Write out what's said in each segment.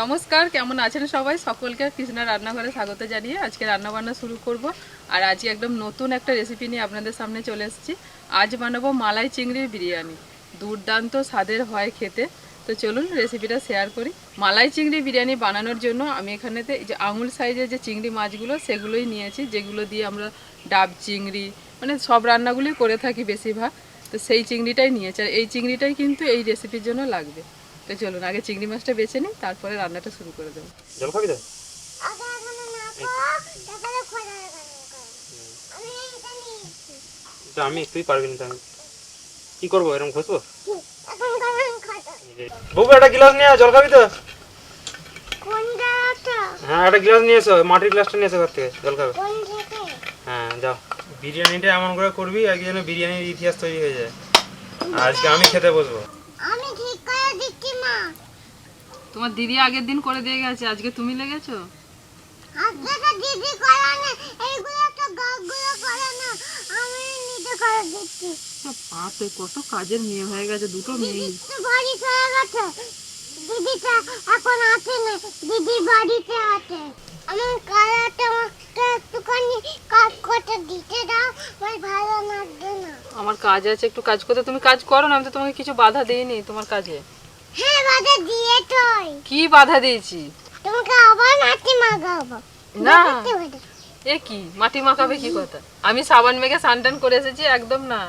নমস্কার, কেমন আছেন সবাই? সকলকে কৃষ্ণা রান্নাঘরে স্বাগত জানিয়ে আজকে রান্না বান্না শুরু করব। আর আজকে একদম নতুন একটা রেসিপি নিয়ে আপনাদের সামনে চলে এসেছি। আজ বানাবো মালাই চিংড়ির বিরিয়ানি। দুর্দান্ত স্বাদের হয় খেতে। তো চলুন রেসিপিটা শেয়ার করি। মালাই চিংড়ি বিরিয়ানি বানানোর জন্য আমি এখানেতে যে আঙুল সাইজের যে চিংড়ি মাছগুলো, সেগুলোই নিয়েছি। যেগুলো দিয়ে আমরা ডাব চিংড়ি মানে সব রান্নাগুলি করে থাকি বেশিরভাগ। তো সেই চিংড়িটাই নিয়েছি। আর এই চিংড়িটাই কিন্তু এই রেসিপির জন্য লাগবে। তো চলুন আগে চিংড়ি মাছটা বেছে নিই তারপরে রান্নাটা শুরু করে দেবো। জল খাবি তো আগে। আমি তুই পারবি না তো আমি কি করব এরকম ঘষবো খাতা। বউ একটা গ্লাস নিয়ে জল খাবি তো হ্যাঁ একটা গ্লাস নিয়ে এসো মাটির গ্লাসটা নিয়ে এসো ঘর থেকে জল খাবে হ্যাঁ যাও। বিরিয়ানিটা এমন করে করবি আজকে যেন বিরিয়ানির ইতিহাস তৈরি হয়ে যায়। আর আজকে আমি খেতে বসবো আমি ঠিক করে দিচ্ছি মা তোমার দিদি আগের দিন করে দিয়ে গেছে আজকে তুমি লেগেছো? আজকে তো দিদি করে না এইগুলো তো গাছগুলো করে না আমি নিজে করে দিচ্ছি। বাপরে কত কাজের মেয়ে হয়ে গেছে দুটো মেয়ে। বাড়ি চলে গেছে। দিদিটা এখন আছে না দিদি বাড়িতে আছে। আমার কালাটা আমাকে একটুখানি কাজ করতে দিতে দাও আমার ভালো লাগবে না। আমার কাজ আছে একটু কাজ করতে তুমি কাজ করো না আমি তো তোমাকে কিছু বাধা দিইনি তোমার কাজে। হ্যাঁ বাজে দিয়ে তোই। কি বাধা দিয়েছি? তোমাকে আবার নাচি মাগাবো। না। এ কি? মাটি মাখাবে কি কথা? আমি সাবান মেখে সানটান করে এসেছি একদম না।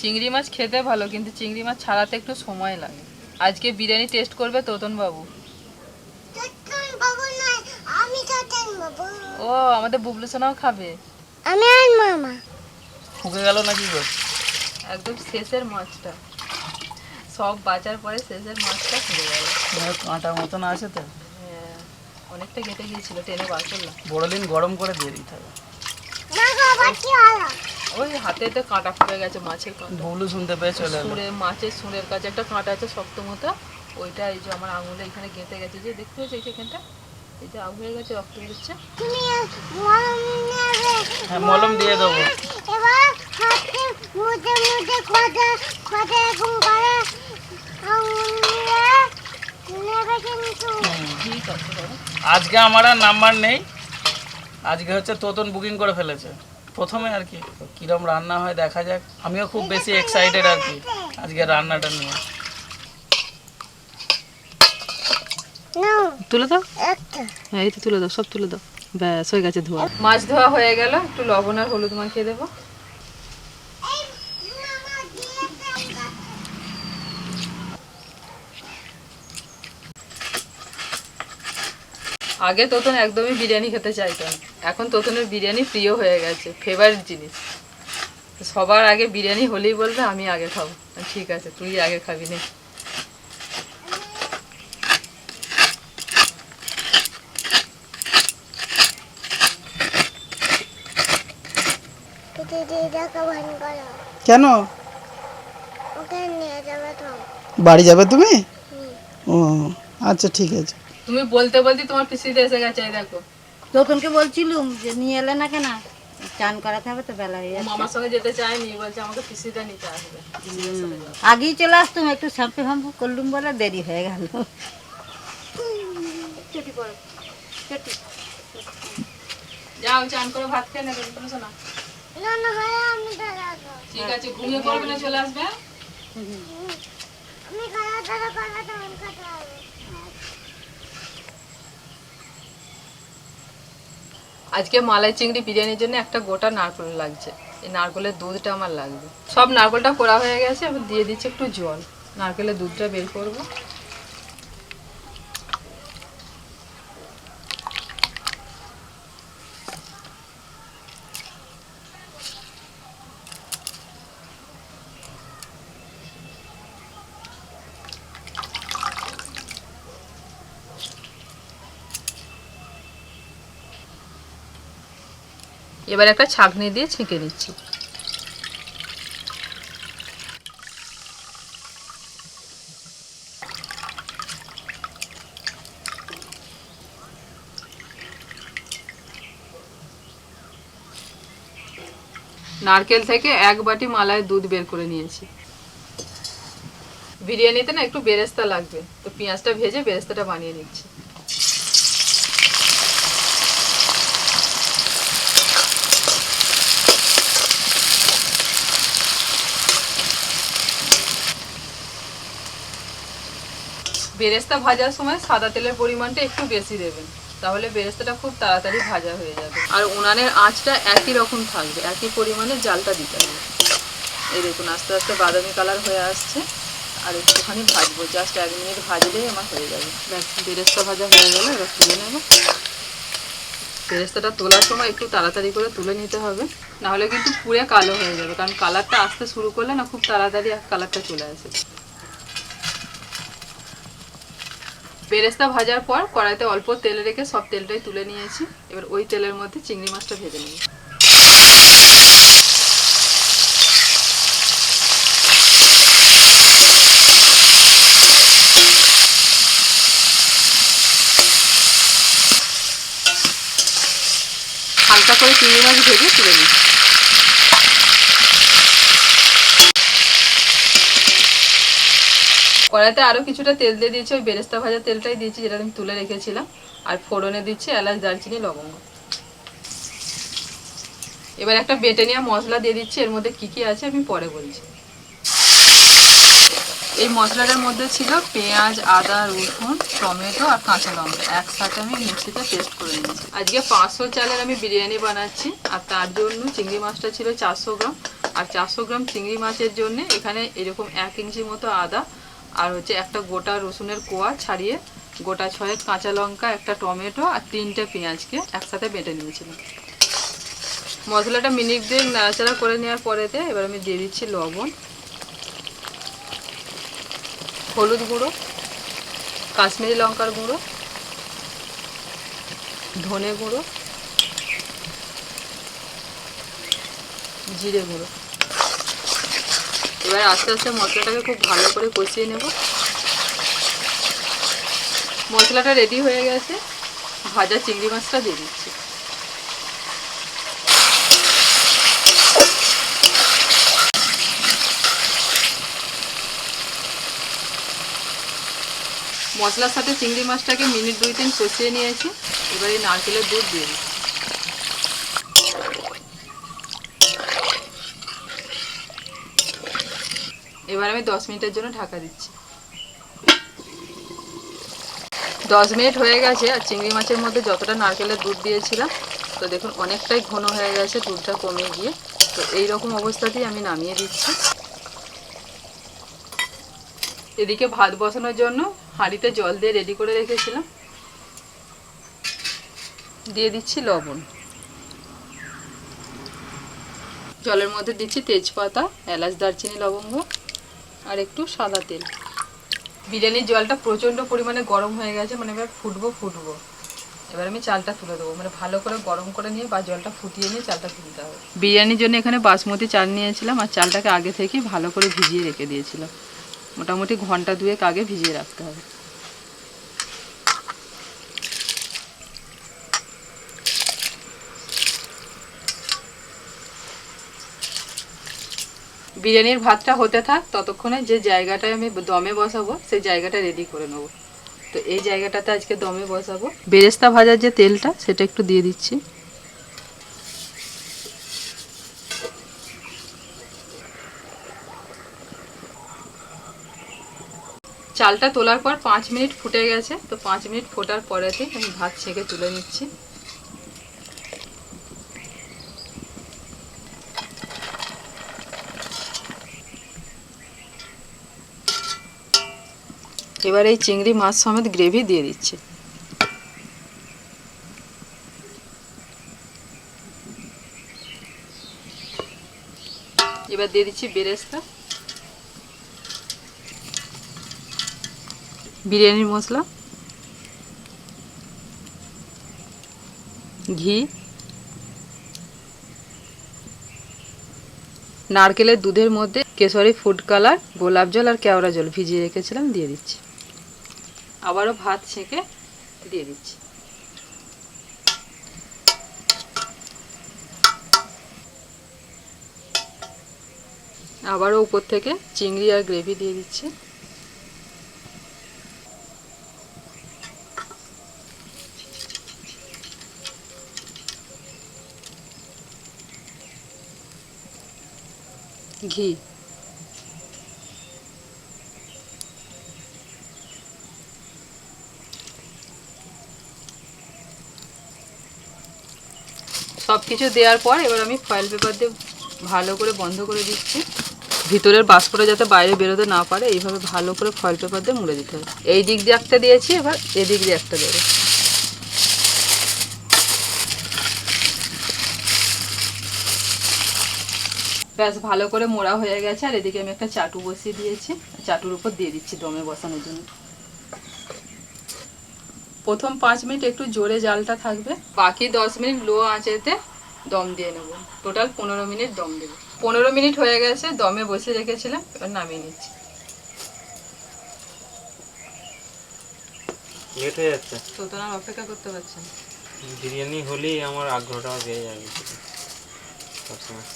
চিংড়ি মাছ খেতে ভালো কিন্তু চিংড়ি মাছ ছাড়াতে একটু সময় লাগে। আজকে বিরিয়ানি টেস্ট করবে তোতন বাবু। ও আমাদের বুবলু সোনাও খাবে। আমি আর মামা। ফুকে গেল নাকি গো? একদম শেষের মাছটা। সব বাঁচার পরে শেষের মাছটা খুলে গেল কাঁটা মতন আছে তো। হ্যাঁ অনেকটা কেটে গিয়েছিল টেনে বার করলাম। বড় দিন গরম করে দিয়ে দিতে হবে। না গো আবার কি হলো? ওই হাতেতে কাঁটা ফুটে গেছে মাছের কাঁটা। ভুলু শুনতে পেয়ে চলে সুরে মাছের সুরের কাছে একটা কাঁটা আছে শক্ত মতো ওইটা এই যে আমার আঙুলে এখানে গেঁথে গেছে যে দেখতে হয়েছে এই যে এখানটা? এই যে আঙুল হয়ে গেছে রক্ত বেরোচ্ছে। মলম হ্যাঁ মলম দিয়ে দেবো। এবার মুজে মুজে খোঁজে খোঁজে এরকম করে আজকে আমার আর নাম্বার নেই। আজকে হচ্ছে তোতন বুকিং করে ফেলেছে। প্রথমে আর কি কিরম রান্না হয় দেখা যাক। আমিও খুব বেশি এক্সাইটেড আর কি আজকে রান্নাটা নিয়ে। নাও। তুলে দাও। একটা। হ্যাঁ এই তো তুলে দাও সব তুলে দাও। ব্যাস হয়ে গেছে ধোয়া। মাছ ধোয়া হয়ে গেল একটু লবণ আর হলুদ মাখিয়ে দেবো এই মামা দিয়েছে আগে তোতন একদমই বিরিয়ানি খেতে চাইতো না। এখন তোতনের বিরিয়ানি প্রিয় হয়ে গেছে ফেভারিট জিনিস। সবার আগে বিরিয়ানি হলেই বলবে আমি আগে খাব। ঠিক আছে তুই আগে খাবি নে। কেন? বাড়ি যাবে তুমি? ও আচ্ছা ঠিক আছে। তুমি বলতে বলতে তোমার পিসিতে এসে গেছে এই দেখো। তখনকে বলছিলুম যে নিয়ে এলে না কেন? চান করাতে হবে তো বেলা হয়ে মামার সঙ্গে যেতে চায়নি বলছে আমাকে পিসিটা নিতে আসবে। আগেই চলে আসতুম একটু শ্যাম্পু ফ্যাম্পু করলুম বলে দেরি হয়ে গেল। যাও চান করে ভাত খেয়ে নেবে বুঝছ না? না না হয় আমি দাঁড়াবো ঠিক আছে ঘুমিয়ে পড়বে না চলে আসবে হ্যাঁ? আমি খাওয়া দাওয়া করলে তখন খেতে হবে আজকে মালাই চিংড়ি বিরিয়ানির জন্য একটা গোটা নারকেল লাগছে। এই নারকেলের দুধটা আমার লাগবে। সব নারকোলটা করা হয়ে গেছে, এবার দিয়ে দিচ্ছি একটু জল। নারকেলের দুধটা বের করব। এবার একটা ছাঁকনি দিয়ে ছেঁকে নিচ্ছি। নারকেল থেকে এক বাটি মালায় দুধ বের করে নিয়েছি। বিরিয়ানিতে না একটু বেরেস্তা লাগবে, তো পেঁয়াজটা ভেজে বেরেস্তাটা বানিয়ে নিচ্ছি। বেরেস্তা ভাজার সময় সাদা তেলের পরিমাণটা একটু বেশি দেবেন। তাহলে বেরেস্তাটা খুব তাড়াতাড়ি ভাজা হয়ে যাবে। আর উনানের আঁচটা একই রকম থাকবে, একই পরিমাণে জালটা দিতে হবে। এই দেখুন, আস্তে আস্তে বাদামি কালার হয়ে আসছে। আর একটুখানি ভাজবো, জাস্ট এক মিনিট ভাজলেই আমার হয়ে যাবে। ব্যাস, বেরেস্তা ভাজা হয়ে গেলে, এবার তুলে নেব। বেরেস্তাটা তোলার সময় একটু তাড়াতাড়ি করে তুলে নিতে হবে। নাহলে কিন্তু পুরে কালো হয়ে যাবে, কারণ কালারটা আসতে শুরু করলে না খুব তাড়াতাড়ি কালারটা চলে আসে। বেরেস্তা ভাজার পর কড়াইতে অল্প তেল রেখে সব তেলটাই তুলে নিয়েছি। এবার ওই তেলের মধ্যে চিংড়ি মাছটা ভেজে নিই হালকা করে চিংড়ি মাছ ভেজে তুলে নিই কড়াইতে আরও কিছুটা তেল দিয়ে দিয়েছি, ওই বেরেস্তা ভাজা তেলটাই দিয়েছি যেটা আমি তুলে রেখেছিলাম। আর ফোড়নে দিচ্ছি এলাচ, দারচিনি, লবঙ্গ। এবার একটা বেটে নেওয়া মশলা দিয়ে দিচ্ছি, এর মধ্যে কি কি আছে আমি পরে বলছি। এই মশলাটার মধ্যে ছিল পেঁয়াজ, আদা, রসুন, টমেটো আর কাঁচা লঙ্কা। একসাথে আমি মিক্সিতে পেস্ট করে নিয়েছি। আজকে পাঁচশো চালের আমি বিরিয়ানি বানাচ্ছি, আর তার জন্য চিংড়ি মাছটা ছিল চারশো গ্রাম। আর চারশো গ্রাম চিংড়ি মাছের জন্য এখানে এরকম এক ইঞ্চি মতো আদা আর হচ্ছে একটা গোটা রসুনের কোয়া ছাড়িয়ে গোটা ছয়েক কাঁচা লঙ্কা, একটা টমেটো আর তিনটে পেঁয়াজকে একসাথে বেটে নিয়েছিলাম। মশলাটা মিনিট দিয়ে নাড়াচাড়া করে নেওয়ার পরেতে এবার আমি দিয়ে দিচ্ছি লবণ, হলুদ গুঁড়ো, কাশ্মীরি লঙ্কার গুঁড়ো, ধনে গুঁড়ো, জিরে গুঁড়ো। এবার আস্তে আস্তে মশলাটাকে খুব ভালো করে কষিয়ে নেব। মশলাটা রেডি হয়ে গেছে। ভাজা চিংড়ি মাছটা দিয়ে দিচ্ছি। মশলার সাথে চিংড়ি মাছটাকে মিনিট দুই তিন কষিয়ে নিয়েছি। এবার নারকেলের দুধ দিয়ে দিচ্ছি। এবার আমি দশ মিনিটের জন্য ঢাকা দিচ্ছি। দশ মিনিট হয়ে গেছে, আর চিংড়ি মাছের মধ্যে যতটা নারকেলের দুধ দিয়েছিলাম, তো দেখুন অনেকটাই ঘন হয়ে গেছে, দুধটা কমে গিয়ে। তো এই রকম অবস্থাতেই আমি নামিয়ে দিচ্ছি। এদিকে ভাত বসানোর জন্য হাঁড়িতে জল দিয়ে রেডি করে রেখেছিলাম। দিয়ে দিচ্ছি লবণ। জলের মধ্যে দিচ্ছি তেজপাতা, এলাচ, দারচিনি, লবঙ্গ। আর একটু সাদা তেল। বিরিয়ানির জলটা প্রচণ্ড পরিমাণে গরম হয়ে গেছে মানে এবার ফুটবো ফুটবো। এবার আমি চালটা তুলে দেবো মানে ভালো করে গরম করে নিয়ে বা জলটা ফুটিয়ে নিয়ে চালটা তুলতে হবে। বিরিয়ানির জন্য এখানে বাসমতি চাল নিয়েছিলাম আর চালটাকে আগে থেকে ভালো করে ভিজিয়ে রেখে দিয়েছিলাম। মোটামুটি ঘণ্টা দুয়েক আগে ভিজিয়ে রাখতে হবে। বিরিয়ানির ভাতটা হতে থাক, ততক্ষণে যে জায়গাটায় আমি দমে বসাবো, সেই জায়গাটা রেডি করে নেব। তো এই জায়গাটাতে আজকে দমে বসাবো। বেরেস্তা ভাজার যে তেলটা, সেটা একটু দিয়ে দিচ্ছি। চালটা তোলার পর পাঁচ মিনিট ফুটে গেছে, তো পাঁচ মিনিট ফোটার পরেতে আমি ভাত ছেঁকে তুলে নিচ্ছি। এবার এই চিংড়ি মাছ সমেত গ্রেভি দিয়ে দিচ্ছি। এবার দিয়ে দিচ্ছি বেরেস্তা। বিরিয়ানির মশলা। ঘি। নারকেলের দুধের মধ্যে কেশরি ফুড কালার, গোলাপ জল আর কেওড়া জল ভিজিয়ে রেখেছিলাম, দিয়ে দিচ্ছি। আবারও ভাত ছেঁকে দিয়ে দিচ্ছি। আবারও উপর থেকে চিংড়ি আর গ্রেভি দিয়ে দিচ্ছি। ঘি। কিছু দেওয়ার পর এবার আমি ফয়েল পেপার দিয়ে ভালো করে বন্ধ করে দিচ্ছি। ভিতরের বাষ্পটা যাতে বাইরে বেরোতে না পারে, এইভাবে ভালো করে ফয়েল পেপার দিয়ে মুড়ে দিতে হবে। এই দিক দিয়ে একটা দিয়েছি, এবার এদিক দিয়ে একটা দেবো। ব্যাস, ভালো করে মোড়া হয়ে গেছে, আর এদিকে আমি একটা চাটু বসিয়ে দিয়েছি। চাটুর উপর দিয়ে দিচ্ছি দমে বসানোর জন্য। প্রথম পাঁচ মিনিট একটু জোরে জালটা থাকবে। বাকি দশ মিনিট লো আঁচেতে দম দিয়ে নেব। টোটাল পনেরো মিনিট দম দেবো। পনেরো মিনিট হয়ে গেছে দমে বসে রেখেছিলাম এবার নামিয়ে নিচ্ছি। লেট হয়ে যাচ্ছে। তো তো আর অপেক্ষা করতে পারছেন বিরিয়ানি হলেই আমার আগ্রহটা বেড়ে যাবে। সবসময়।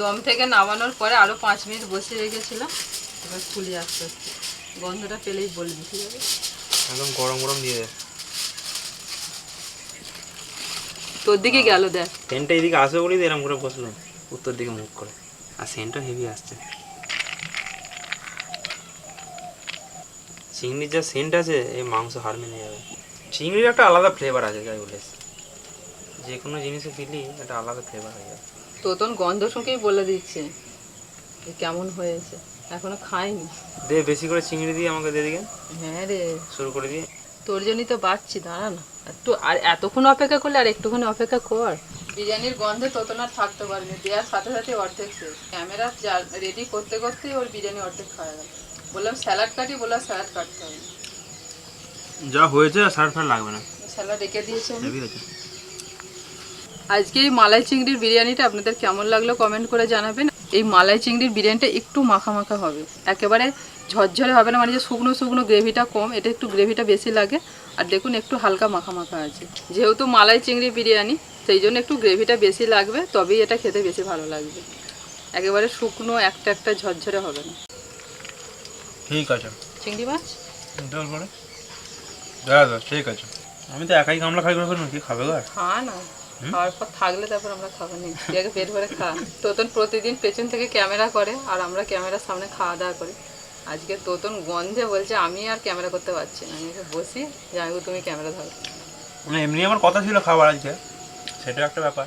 দম থেকে নামানোর পরে আরও পাঁচ মিনিট বসে রেখেছিলাম এবার খুলে আস্তে আস্তে গন্ধটা পেলেই বলবি ঠিক আছে? একদম গরম গরম দিয়ে দেয় তোর দিকে গেল দেখ। সেন্টটা এদিকে আসবে বলেই তো এরকম করে বসলাম উত্তর দিকে মুখ করে। আর সেন্টটা হেভি আসছে। চিংড়ির যা সেন্ট আছে এই মাংস হার মেনে যাবে। চিংড়ির একটা আলাদা ফ্লেভার আছে যাই বলিস। যে কোনো জিনিসে দিলি একটা আলাদা ফ্লেভার হয়ে যাবে। তোতন গন্ধ শুঁকেই বলে দিচ্ছে যে কেমন হয়েছে। এখনও খাইনি দে বেশি করে চিংড়ি দিয়ে আমাকে দিয়ে দিকে হ্যাঁ রে। শুরু করে দিয়ে। তোর জন্যই তো বাড়ছি দাঁড়া না একটু আর এতক্ষণ অপেক্ষা করলে আর একটুখানি অপেক্ষা কর। বিরিয়ানির গন্ধে তোতন আর থাকতে পারবি দেওয়ার সাথে সাথে অর্ধেক শেষ। ক্যামেরা রেডি করতে করতেই ওর বিরিয়ানি অর্ধেক খাওয়া গেল। বললাম স্যালাড কাটি? বললাম স্যালাড কাটতে হবে। যা হয়েছে সার ফার লাগবে না। স্যালাড রেখে দিয়েছি আমি। আজকে এই মালাই চিংড়ির বিরিয়ানিটা আপনাদের কেমন লাগল কমেন্ট করে জানাবেন। এই মালাই চিংড়ির বিরিয়ানিটা একটু মাখা মাখা হবে। একেবারে ঝরঝরে হবে না মানে যে শুকনো শুকনো গ্রেভিটা কম এটা একটু গ্রেভিটা বেশি লাগে। আর দেখুন একটু হালকা মাখা মাখা আছে। যেহেতু মালাই চিংড়ি বিরিয়ানি সেই জন্য একটু গ্রেভিটা বেশি লাগবে তবেই এটা খেতে বেশি ভালো লাগবে। একেবারে শুকনো একটা একটা ঝরঝরে হবে না। ঠিক আছে। চিংড়ি মাছ? পরে দাদা ঠিক আছে। আমি তো একাই গামলা খাই করে কি খাবে গো? খা না। খাওয়ার পর থাকলে তারপর আমরা খাব নি। তুই আগে পেট ভরে খা। তোতন প্রতিদিন পেছন থেকে ক্যামেরা করে আর আমরা ক্যামেরার সামনে খাওয়া দাওয়া করি। আজকে তোতন গন্ধে বলছে, আমি আর ক্যামেরা করতে পারছি না। আমি বসি, জানব তুমি ক্যামেরা ধরো। মানে এমনি আমার কথা ছিল খাবার আজকে। সেটা একটা ব্যাপার।